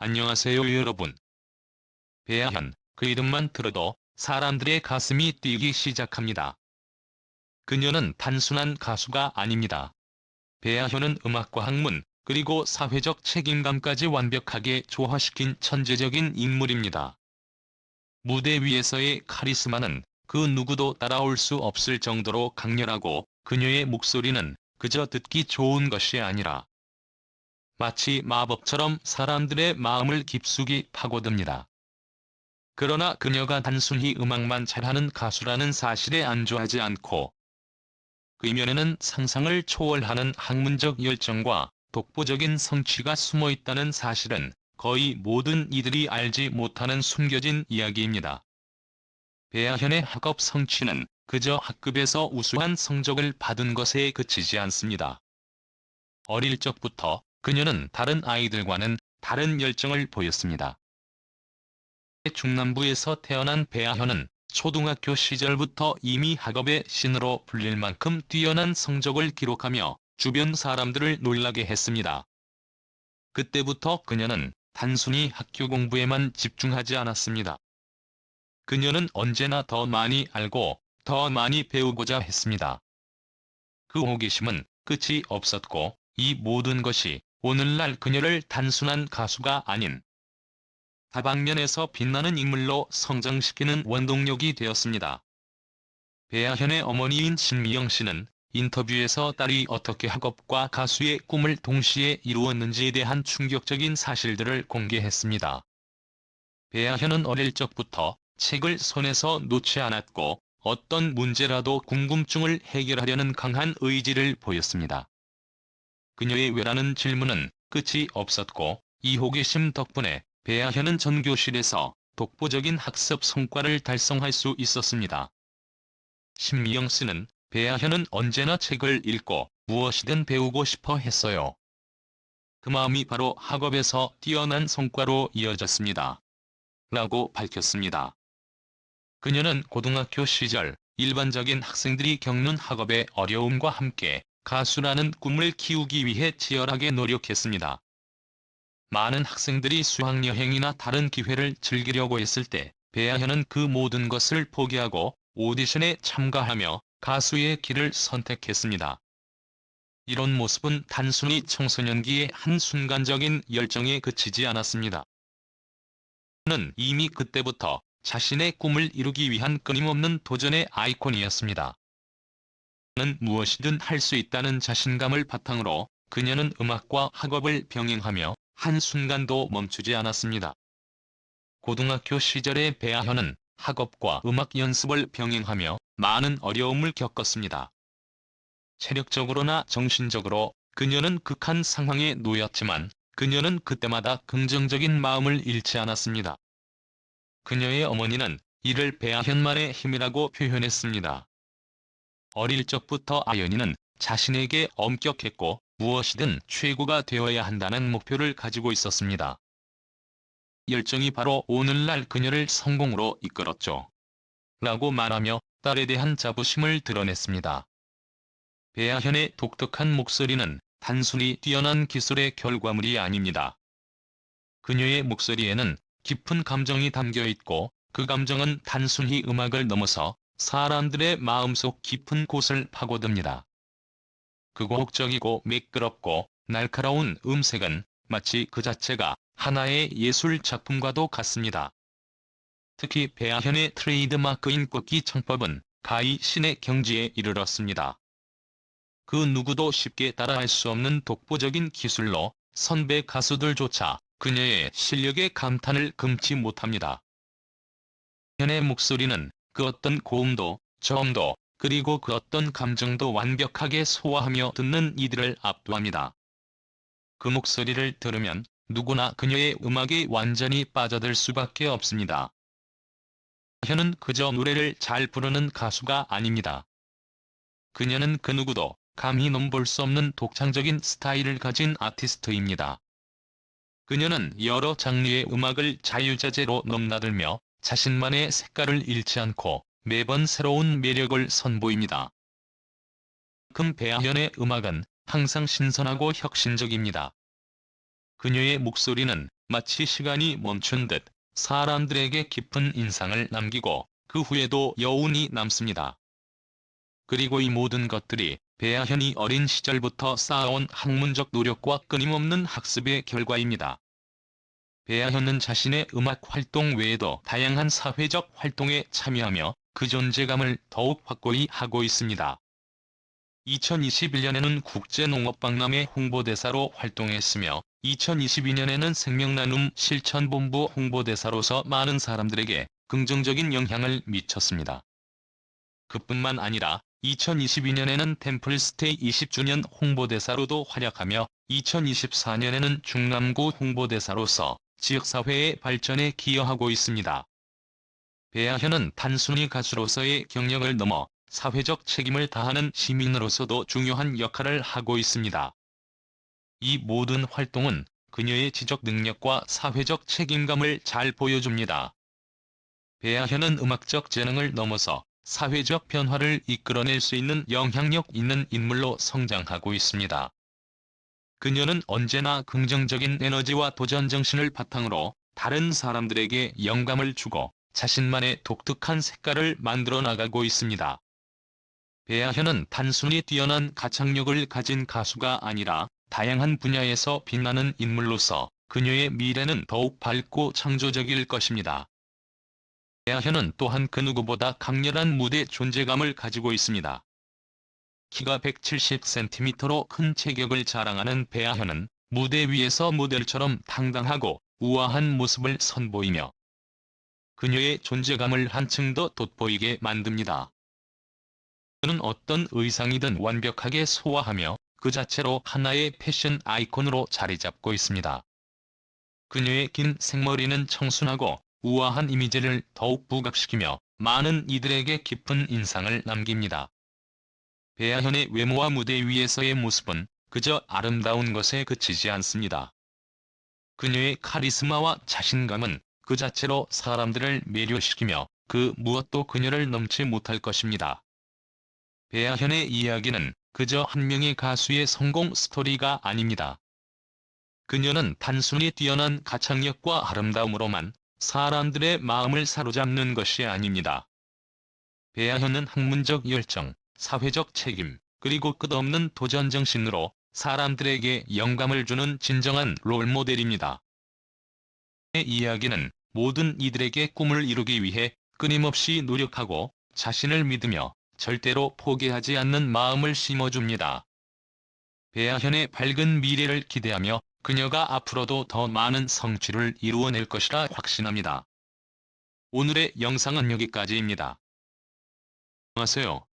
안녕하세요 여러분. 배아현, 그 이름만 들어도 사람들의 가슴이 뛰기 시작합니다. 그녀는 단순한 가수가 아닙니다. 배아현은 음악과 학문, 그리고 사회적 책임감까지 완벽하게 조화시킨 천재적인 인물입니다. 무대 위에서의 카리스마는 그 누구도 따라올 수 없을 정도로 강렬하고 그녀의 목소리는 그저 듣기 좋은 것이 아니라 마치 마법처럼 사람들의 마음을 깊숙이 파고듭니다. 그러나 그녀가 단순히 음악만 잘하는 가수라는 사실에 안주하지 않고 그 이면에는 상상을 초월하는 학문적 열정과 독보적인 성취가 숨어 있다는 사실은 거의 모든 이들이 알지 못하는 숨겨진 이야기입니다. 배아현의 학업 성취는 그저 학급에서 우수한 성적을 받은 것에 그치지 않습니다. 어릴 적부터 그녀는 다른 아이들과는 다른 열정을 보였습니다. 중남부에서 태어난 배아현은 초등학교 시절부터 이미 학업의 신으로 불릴 만큼 뛰어난 성적을 기록하며 주변 사람들을 놀라게 했습니다. 그때부터 그녀는 단순히 학교 공부에만 집중하지 않았습니다. 그녀는 언제나 더 많이 알고 더 많이 배우고자 했습니다. 그 호기심은 끝이 없었고 이 모든 것이 오늘날 그녀를 단순한 가수가 아닌 다방면에서 빛나는 인물로 성장시키는 원동력이 되었습니다. 배아현의 어머니인 신미영 씨는 인터뷰에서 딸이 어떻게 학업과 가수의 꿈을 동시에 이루었는지에 대한 충격적인 사실들을 공개했습니다. 배아현은 어릴 적부터 책을 손에서 놓지 않았고 어떤 문제라도 궁금증을 해결하려는 강한 의지를 보였습니다. 그녀의 왜라는 질문은 끝이 없었고 이 호기심 덕분에 배아현은 전교실에서 독보적인 학습 성과를 달성할 수 있었습니다. 신미영 씨는 배아현은 언제나 책을 읽고 무엇이든 배우고 싶어 했어요. 그 마음이 바로 학업에서 뛰어난 성과로 이어졌습니다. 라고 밝혔습니다. 그녀는 고등학교 시절 일반적인 학생들이 겪는 학업의 어려움과 함께 가수라는 꿈을 키우기 위해 치열하게 노력했습니다. 많은 학생들이 수학여행이나 다른 기회를 즐기려고 했을 때 배아현은 그 모든 것을 포기하고 오디션에 참가하며 가수의 길을 선택했습니다. 이런 모습은 단순히 청소년기의 한 순간적인 열정에 그치지 않았습니다. 그는 이미 그때부터 자신의 꿈을 이루기 위한 끊임없는 도전의 아이콘이었습니다. 그는 무엇이든 할 수 있다는 자신감을 바탕으로 그녀는 음악과 학업을 병행하며 한순간도 멈추지 않았습니다. 고등학교 시절의 배아현은 학업과 음악 연습을 병행하며 많은 어려움을 겪었습니다. 체력적으로나 정신적으로 그녀는 극한 상황에 놓였지만 그녀는 그때마다 긍정적인 마음을 잃지 않았습니다. 그녀의 어머니는 이를 배아현만의 힘이라고 표현했습니다. 어릴 적부터 아연이는 자신에게 엄격했고 무엇이든 최고가 되어야 한다는 목표를 가지고 있었습니다. 열정이 바로 오늘날 그녀를 성공으로 이끌었죠. 라고 말하며 딸에 대한 자부심을 드러냈습니다. 배아현의 독특한 목소리는 단순히 뛰어난 기술의 결과물이 아닙니다. 그녀의 목소리에는 깊은 감정이 담겨 있고 그 감정은 단순히 음악을 넘어서 사람들의 마음속 깊은 곳을 파고듭니다. 그곡적이고 매끄럽고 날카로운 음색은 마치 그 자체가 하나의 예술 작품과도 같습니다. 특히 배아현의 트레이드마크인 꺾기 창법은 가히 신의 경지에 이르렀습니다. 그 누구도 쉽게 따라할 수 없는 독보적인 기술로 선배 가수들조차 그녀의 실력에 감탄을 금치 못합니다. 현의 목소리는 그 어떤 고음도, 저음도, 그리고 그 어떤 감정도 완벽하게 소화하며 듣는 이들을 압도합니다. 그 목소리를 들으면 누구나 그녀의 음악에 완전히 빠져들 수밖에 없습니다. 현은 그저 노래를 잘 부르는 가수가 아닙니다. 그녀는 그 누구도 감히 넘볼 수 없는 독창적인 스타일을 가진 아티스트입니다. 그녀는 여러 장르의 음악을 자유자재로 넘나들며 자신만의 색깔을 잃지 않고 매번 새로운 매력을 선보입니다. 금 배아현의 음악은 항상 신선하고 혁신적입니다. 그녀의 목소리는 마치 시간이 멈춘 듯 사람들에게 깊은 인상을 남기고 그 후에도 여운이 남습니다. 그리고 이 모든 것들이 배아현이 어린 시절부터 쌓아온 학문적 노력과 끊임없는 학습의 결과입니다. 배아현은 자신의 음악 활동 외에도 다양한 사회적 활동에 참여하며 그 존재감을 더욱 확고히 하고 있습니다. 2021년에는 국제농업박람회 홍보대사로 활동했으며 2022년에는 생명나눔 실천본부 홍보대사로서 많은 사람들에게 긍정적인 영향을 미쳤습니다. 그뿐만 아니라 2022년에는 템플스테이 20주년 홍보대사로도 활약하며 2024년에는 중남구 홍보대사로서 지역사회의 발전에 기여하고 있습니다. 배아현은 단순히 가수로서의 경력을 넘어 사회적 책임을 다하는 시민으로서도 중요한 역할을 하고 있습니다. 이 모든 활동은 그녀의 지적 능력과 사회적 책임감을 잘 보여줍니다. 배아현은 음악적 재능을 넘어서 사회적 변화를 이끌어낼 수 있는 영향력 있는 인물로 성장하고 있습니다. 그녀는 언제나 긍정적인 에너지와 도전 정신을 바탕으로 다른 사람들에게 영감을 주고 자신만의 독특한 색깔을 만들어 나가고 있습니다. 배아현은 단순히 뛰어난 가창력을 가진 가수가 아니라 다양한 분야에서 빛나는 인물로서 그녀의 미래는 더욱 밝고 창조적일 것입니다. 배아현은 또한 그 누구보다 강렬한 무대 존재감을 가지고 있습니다. 키가 170cm로 큰 체격을 자랑하는 배아현은 무대 위에서 모델처럼 당당하고 우아한 모습을 선보이며 그녀의 존재감을 한층 더 돋보이게 만듭니다. 그는 어떤 의상이든 완벽하게 소화하며 그 자체로 하나의 패션 아이콘으로 자리 잡고 있습니다. 그녀의 긴 생머리는 청순하고 우아한 이미지를 더욱 부각시키며 많은 이들에게 깊은 인상을 남깁니다. 배아현의 외모와 무대 위에서의 모습은 그저 아름다운 것에 그치지 않습니다. 그녀의 카리스마와 자신감은 그 자체로 사람들을 매료시키며 그 무엇도 그녀를 넘지 못할 것입니다. 배아현의 이야기는 그저 한 명의 가수의 성공 스토리가 아닙니다. 그녀는 단순히 뛰어난 가창력과 아름다움으로만 사람들의 마음을 사로잡는 것이 아닙니다. 배아현은 학문적 열정, 사회적 책임, 그리고 끝없는 도전 정신으로 사람들에게 영감을 주는 진정한 롤모델입니다. 의 이야기는 모든 이들에게 꿈을 이루기 위해 끊임없이 노력하고 자신을 믿으며 절대로 포기하지 않는 마음을 심어줍니다. 배아현의 밝은 미래를 기대하며 그녀가 앞으로도 더 많은 성취를 이루어낼 것이라 확신합니다. 오늘의 영상은 여기까지입니다. 안녕하세요.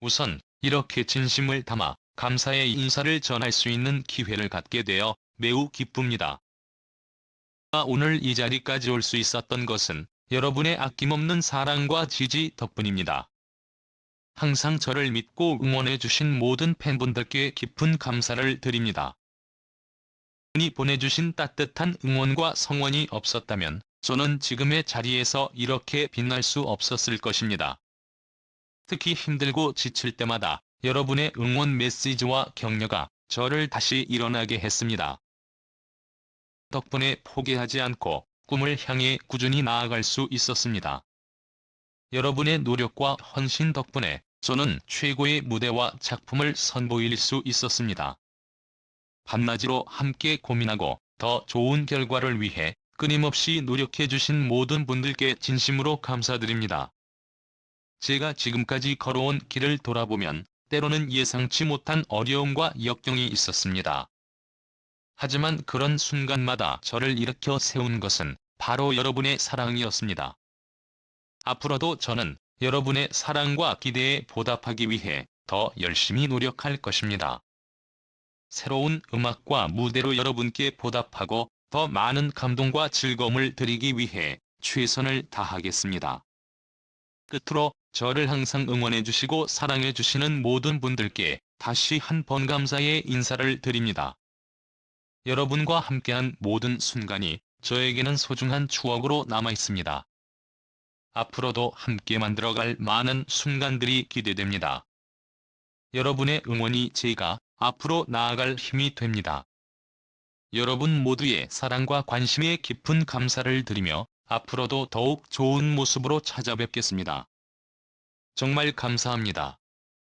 우선 이렇게 진심을 담아 감사의 인사를 전할 수 있는 기회를 갖게 되어 매우 기쁩니다. 오늘 이 자리까지 올 수 있었던 것은 여러분의 아낌없는 사랑과 지지 덕분입니다. 항상 저를 믿고 응원해주신 모든 팬분들께 깊은 감사를 드립니다. 이 보내주신 따뜻한 응원과 성원이 없었다면 저는 지금의 자리에서 이렇게 빛날 수 없었을 것입니다. 특히 힘들고 지칠 때마다 여러분의 응원 메시지와 격려가 저를 다시 일어나게 했습니다. 덕분에 포기하지 않고 꿈을 향해 꾸준히 나아갈 수 있었습니다. 여러분의 노력과 헌신 덕분에 저는 최고의 무대와 작품을 선보일 수 있었습니다. 밤낮으로 함께 고민하고 더 좋은 결과를 위해 끊임없이 노력해주신 모든 분들께 진심으로 감사드립니다. 제가 지금까지 걸어온 길을 돌아보면 때로는 예상치 못한 어려움과 역경이 있었습니다. 하지만 그런 순간마다 저를 일으켜 세운 것은 바로 여러분의 사랑이었습니다. 앞으로도 저는 여러분의 사랑과 기대에 보답하기 위해 더 열심히 노력할 것입니다. 새로운 음악과 무대로 여러분께 보답하고 더 많은 감동과 즐거움을 드리기 위해 최선을 다하겠습니다. 끝으로 저를 항상 응원해 주시고 사랑해 주시는 모든 분들께 다시 한 번 감사의 인사를 드립니다. 여러분과 함께한 모든 순간이 저에게는 소중한 추억으로 남아 있습니다. 앞으로도 함께 만들어갈 많은 순간들이 기대됩니다. 여러분의 응원이 제가 앞으로 나아갈 힘이 됩니다. 여러분 모두의 사랑과 관심에 깊은 감사를 드리며 앞으로도 더욱 좋은 모습으로 찾아뵙겠습니다. 정말 감사합니다.